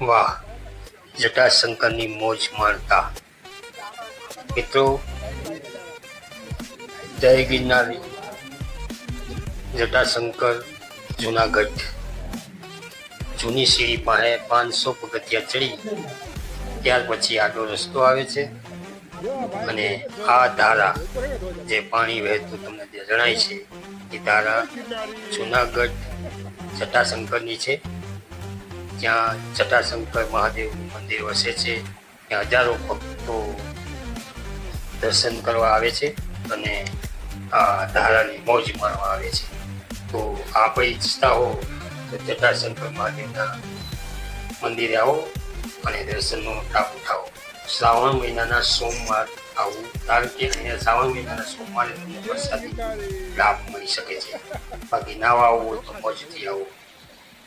વાહ, જટાશંકરની મોજ માણતા. મિત્રો, જય ગિરનારી, જટાશંકર જુનાગઢ. જૂની સીડી પાસે પાંચસો પગથિયા ચડી, ત્યાર પછી આટલો રસ્તો આવે છે. અને આ ધારા જે પાણી વહેતું તમને જણાય છે, એ ધારા જુનાગઢ જટાશંકરની છે. જ્યાં જટાશંકર મહાદેવનું મંદિર વસે છે. ત્યાં હજારો ભક્તો દર્શન કરવા આવે છે અને આ ધારાની મોજ માણવા આવે છે. તો આપ ઈચ્છતા હો તો જટાશંકર મહાદેવના મંદિરે આવો અને દર્શનનો લાભ ઉઠાવો. શ્રાવણ મહિનાના સોમવાર આવું, કારણ કે અહીંયા શ્રાવણ મહિનાના સોમવારે તમને વરસાદી લાભ મળી શકે છે. બાકી ના હોય તો મોજથી આવો.